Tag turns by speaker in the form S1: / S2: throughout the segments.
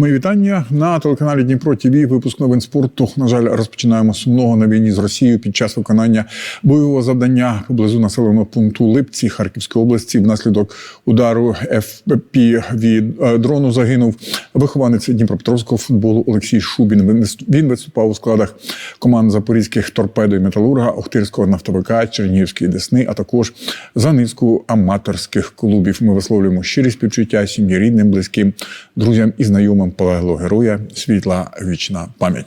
S1: Мої вітання на телеканалі Дніпро ТВ. Випуск новин спорту. На жаль, розпочинаємо сумного на війні з Росією під час виконання бойового завдання поблизу населеного пункту Липці Харківської області. Внаслідок удару від е, дрону загинув вихованець Дніпропетровського футболу Олексій Шубін. Він виступав у складах команд запорізьких торпедо і металурга, Охтирського нафтовика, Чернігівської Десни, а також за низку аматорських клубів. Ми висловлюємо щирі співчуття сім'ї рідним, близьким, друзям і знайомим полеглого героя. Світла вічна пам'ять.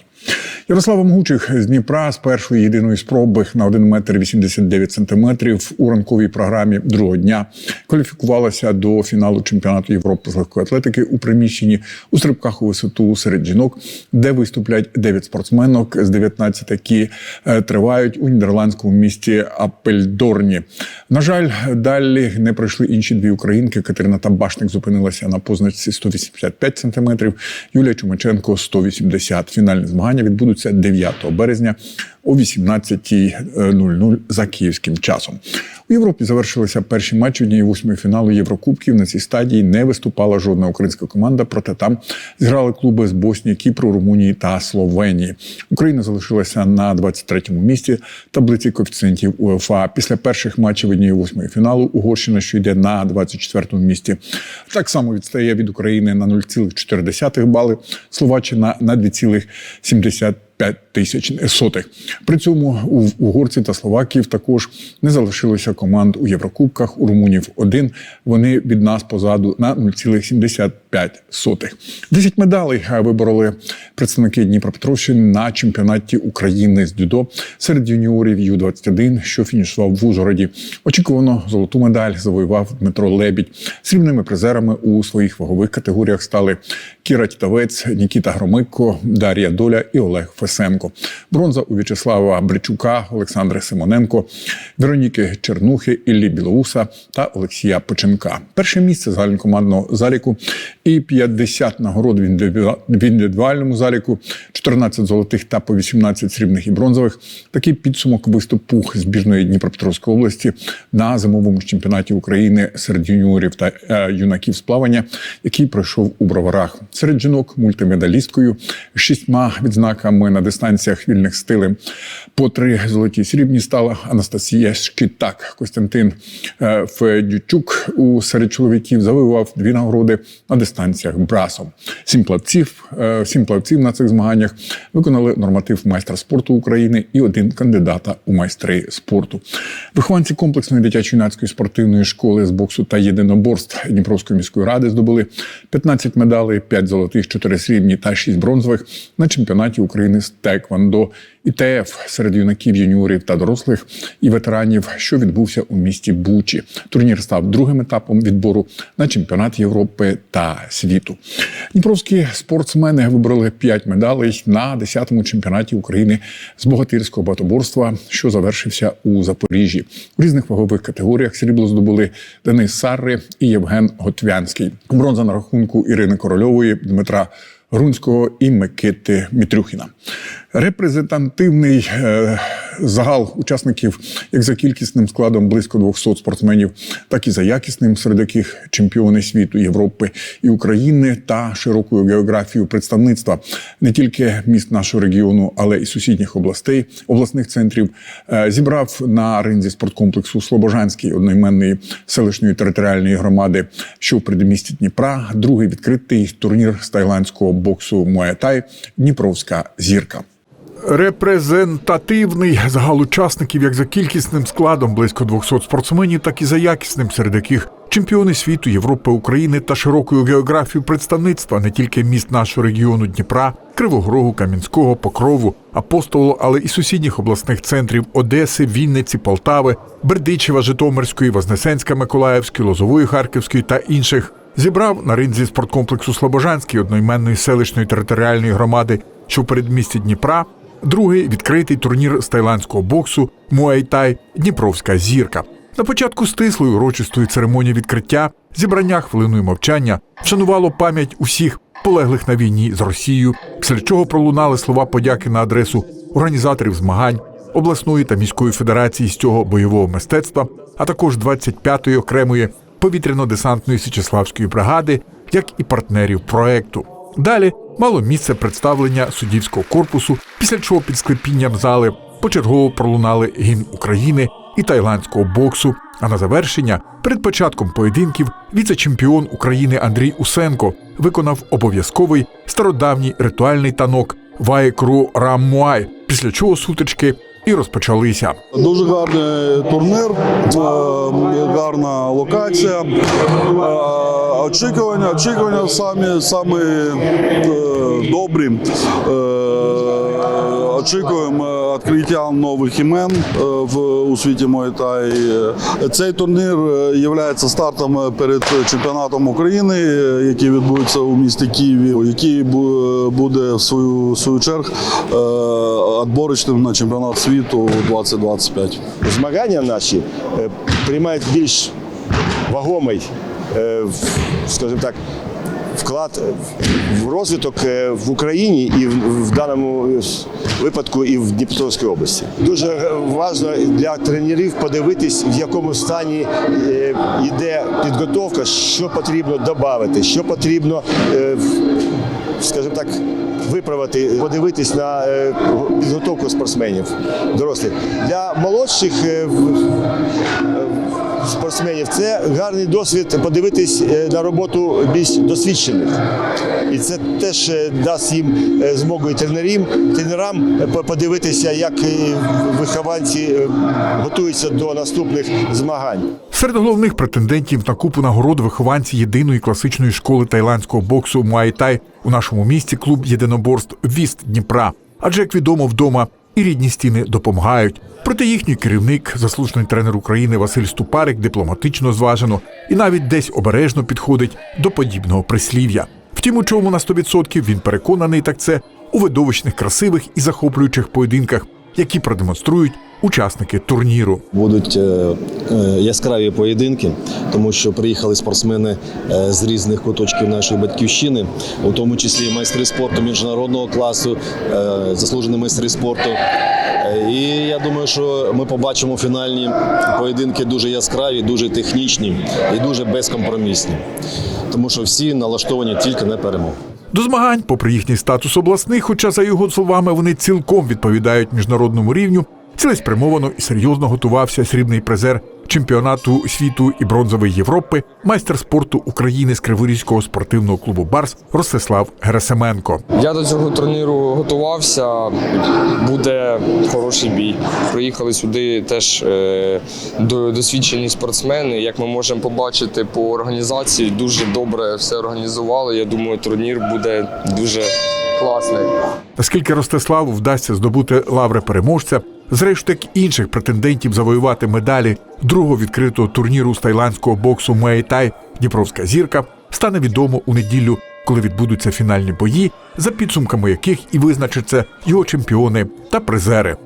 S1: Ярослава Могучих з Дніпра з першої єдиної спроби на 1 метр 89 сантиметрів у ранковій програмі другого дня кваліфікувалася до фіналу чемпіонату Європи з легкої атлетики у приміщенні у стрибках у висоту серед жінок, де виступлять 9 спортсменок з 19, які е, тривають у нідерландському місті Апельдорні. На жаль, далі не пройшли інші дві українки. Катерина Табашник зупинилася на позначці 185 сантиметрів. Юлія Чумаченко 180. Фінальні змагання відбудуться 9 березня о 18.00 за київським часом. У Європі завершилися перші матчі однієї восьмої фіналу Єврокубків. На цій стадії не виступала жодна українська команда, проте там зіграли клуби з Боснії, Кіпру, Румунії та Словенії. Україна залишилася на 23-му місці таблиці коефіцієнтів УЕФА. Після перших матчів однієї восьмої фіналу Угорщина, що йде на 24-му місці, так само відстає від України на 0,4 бали. Словаччина на 2,75 5 тисяч сотих. При цьому у угорців та словаків також не залишилося команд у Єврокубках. У румунів один. Вони від нас позаду на 0,75 сотих. Десять медалей вибороли представники Дніпропетровщини на чемпіонаті України з дзюдо серед юніорів Ю-21, що фінішував в Ужгороді. Очікувано золоту медаль завоював Дмитро Лебідь. Срібними призерами у своїх вагових категоріях стали Кіра Тітавець, Нікіта Громикко, Дар'я Доля і Олег Фесенко. Бронза у В'ячеслава Бричука, Олександра Симоненко, Вероніки Чернухи, Іллі Білоуса та Олексія Поченка. Перше місце загальнокомандного заліку і 50 нагород в індивідуальному заліку, 14 золотих та по 18 срібних і бронзових. Такий підсумок виступу збірної Дніпропетровської області на зимовому чемпіонаті України серед юніорів та е, юнаків з плавання, який пройшов у броварах. Серед жінок мультимедалісткою шістьма відзнаками на дистанціях вільних стилем. По три золоті срібні стала Анастасія Шкітак. Костянтин е, Федючук у серед чоловіків завоював дві нагороди на дистанціях брасом. Сім плавців, е, сім плавців на цих змаганнях виконали норматив майстра спорту України і один кандидата у майстри спорту. Вихованці комплексної дитячо-юнацької спортивної школи з боксу та єдиноборств Дніпровської міської ради здобули 15 медалей, 5 золотих, 4 срібні та 6 бронзових на чемпіонаті України з теквондо ІТФ серед юнаків, юніорів та дорослих і ветеранів, що відбувся у місті Бучі. Турнір став другим етапом відбору на чемпіонат Європи та світу. Дніпровські спортсмени вибрали 5 медалей на 10-му чемпіонаті України з богатирського багатоборства, що завершився у Запоріжжі. У різних вагових категоріях срібло здобули Денис Сарри і Євген Готвянський. Бронза на рахунку Ірини Корольової, Дмитра Грунського і Микити Мітрюхіна. Репрезентативний е, загал учасників як за кількісним складом близько 200 спортсменів, так і за якісним, серед яких чемпіони світу, Європи і України та широкою географією представництва не тільки міст нашого регіону, але і сусідніх областей, обласних центрів, е, зібрав на ринзі спорткомплексу Слобожанський одноіменної селищної територіальної громади, що в передмісті Дніпра, другий відкритий турнір з тайландського боксу Муайтай Дніпровська зірка.
S2: Репрезентативний загал учасників як за кількісним складом близько 200 спортсменів, так і за якісним, серед яких чемпіони світу, Європи, України та широкою географією представництва не тільки міст нашого регіону Дніпра, Кривого Рогу, Кам'янського, Покрову, Апостолу, але і сусідніх обласних центрів Одеси, Вінниці, Полтави, Бердичева, Житомирської, Вознесенська, Миколаївської, Лозової, Харківської та інших. Зібрав на ринзі спорткомплексу Слобожанський одноіменної селищної територіальної громади, що в передмісті Дніпра, другий відкритий турнір з тайландського боксу Муайтай Дніпровська зірка. На початку стислої урочистої церемонії відкриття зібрання хвилиною мовчання вшанувало пам'ять усіх полеглих на війні з Росією, після чого пролунали слова подяки на адресу організаторів змагань, обласної та міської федерації з цього бойового мистецтва, а також 25-ї окремої повітряно-десантної Січеславської бригади, як і партнерів проекту. Далі мало місце представлення суддівського корпусу, після чого під склепінням зали почергово пролунали гімн України і тайландського боксу. А на завершення, перед початком поєдинків, віце-чемпіон України Андрій Усенко виконав обов'язковий стародавній ритуальний танок Вайкру Раммуай, після чого сутички і розпочалися.
S3: Дуже гарний турнір, е, гарна локація. Е, Очікування, очікування самі, самі е, добрі. Е, Очікуємо відкриття нових імен е, в у світі Муайтай. Е, Цей турнір є стартом перед чемпіонатом України, е, який відбудеться у місті Києві, який буде в свою, свою чергу е, відборочним на чемпіонат світу 2025.
S4: змагання наші е, приймають більш вагомий, е, скажімо так, вклад в розвиток е, в Україні і в, даному випадку і в Дніпропетровській області. Дуже важливо для тренерів подивитись, в якому стані е, йде підготовка, що потрібно додати, що потрібно. е, скажімо так, виправити, подивитись на підготовку спортсменів дорослих. Для молодших спортсменів це гарний досвід подивитись е, на роботу більш досвідчених. І це теж е, дасть їм е, змогу і тренерам, тренерам подивитися, як вихованці готуються до наступних змагань.
S2: Серед головних претендентів на купу нагород вихованці єдиної класичної школи тайландського боксу Муайтай у нашому місті клуб єдиноборств Віст Дніпра. Адже, як відомо, вдома і рідні стіни допомагають. Проте їхній керівник, заслужений тренер України Василь Ступарик, дипломатично зважено і навіть десь обережно підходить до подібного прислів'я. Втім, у чому на 100% він переконаний, так це у видовищних, красивих і захоплюючих поєдинках, які продемонструють учасники турніру.
S5: Будуть е, е, яскраві поєдинки, тому що приїхали спортсмени е, з різних куточків нашої батьківщини, у тому числі майстри спорту міжнародного класу, заслужені майстри спорту. І я думаю, що ми побачимо фінальні поєдинки дуже яскраві, дуже технічні і дуже безкомпромісні, тому що всі налаштовані тільки на перемогу.
S2: До змагань, попри їхній статус обласних, хоча за його словами вони цілком відповідають міжнародному рівню, цілеспрямовано і серйозно готувався срібний призер чемпіонату світу і бронзової Європи, майстер спорту України з Криворізького спортивного клубу Барс Ростислав Герасименко.
S6: Я до цього турніру готувався. Буде хороший бій. Приїхали сюди теж е, досвідчені спортсмени. Як ми можемо побачити по організації, дуже добре все організували. Я думаю, турнір буде дуже класний.
S2: Наскільки Ростиславу вдасться здобути лаври переможця, зрештою як інших претендентів завоювати медалі другого відкритого турніру з тайландського боксу Муайтай Дніпровська зірка стане відомо у неділю, коли відбудуться фінальні бої, за підсумками яких і визначаться його чемпіони та призери.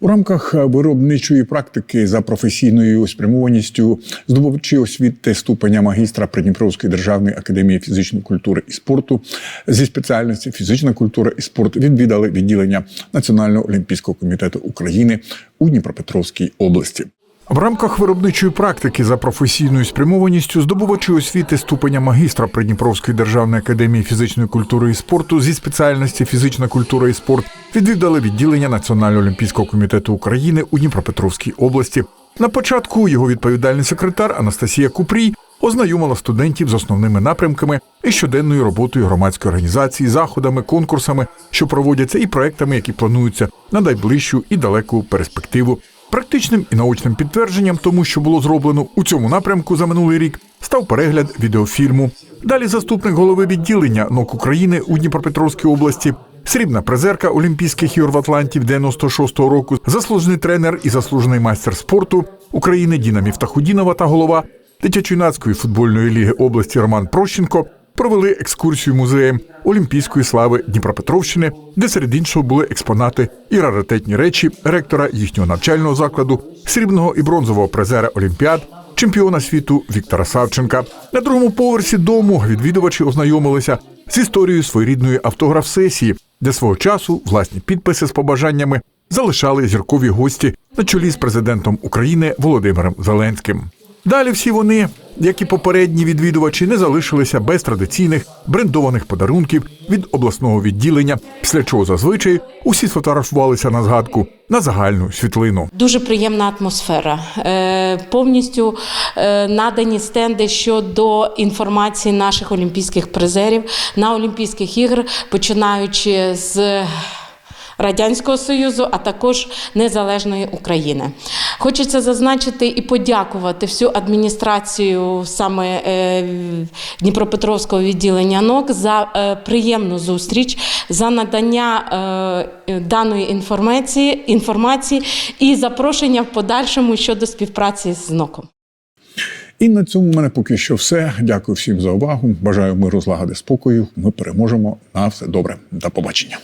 S1: У рамках виробничої практики за професійною спрямованістю здобувачі освіти ступеня магістра Придніпровської державної академії фізичної культури і спорту зі спеціальності фізична культура і спорт відвідали відділення Національного олімпійського комітету України у Дніпропетровській області.
S2: В рамках виробничої практики за професійною спрямованістю здобувачі освіти ступеня магістра Придніпровської державної академії фізичної культури і спорту зі спеціальності фізична культура і спорт відвідали відділення Національного олімпійського комітету України у Дніпропетровській області. На початку його відповідальний секретар Анастасія Купрій ознайомила студентів з основними напрямками і щоденною роботою громадської організації, заходами, конкурсами, що проводяться, і проектами, які плануються на найближчу і далеку перспективу. Практичним і научним підтвердженням тому, що було зроблено у цьому напрямку за минулий рік, став перегляд відеофільму. Далі заступник голови відділення НОК України у Дніпропетровській області, срібна призерка Олімпійських ігор в Атланті 96-го року, заслужений тренер і заслужений майстер спорту України Діна Міфтахудінова та голова дитячо-юнацької футбольної ліги області Роман Прощенко провели екскурсію музеєм Олімпійської слави Дніпропетровщини, де серед іншого були експонати і раритетні речі ректора їхнього навчального закладу, срібного і бронзового призера Олімпіад, чемпіона світу Віктора Савченка. На другому поверсі дому відвідувачі ознайомилися з історією своєрідної автограф-сесії, де свого часу власні підписи з побажаннями залишали зіркові гості на чолі з президентом України Володимиром Зеленським. Далі всі вони як і попередні відвідувачі, не залишилися без традиційних брендованих подарунків від обласного відділення, після чого зазвичай усі сфотографувалися на згадку на загальну світлину.
S7: Дуже приємна атмосфера. Е, повністю е, надані стенди щодо інформації наших олімпійських призерів на Олімпійських іграх, починаючи з. Радянського Союзу, а також незалежної України. Хочеться зазначити і подякувати всю адміністрацію саме е, Дніпропетровського відділення НОК за е, приємну зустріч, за надання е, даної інформації, інформації і запрошення в подальшому щодо співпраці з НОКом.
S1: І на цьому в мене поки що все. Дякую всім за увагу. Бажаю миру, злагоди, спокою. Ми переможемо. На все добре. До побачення.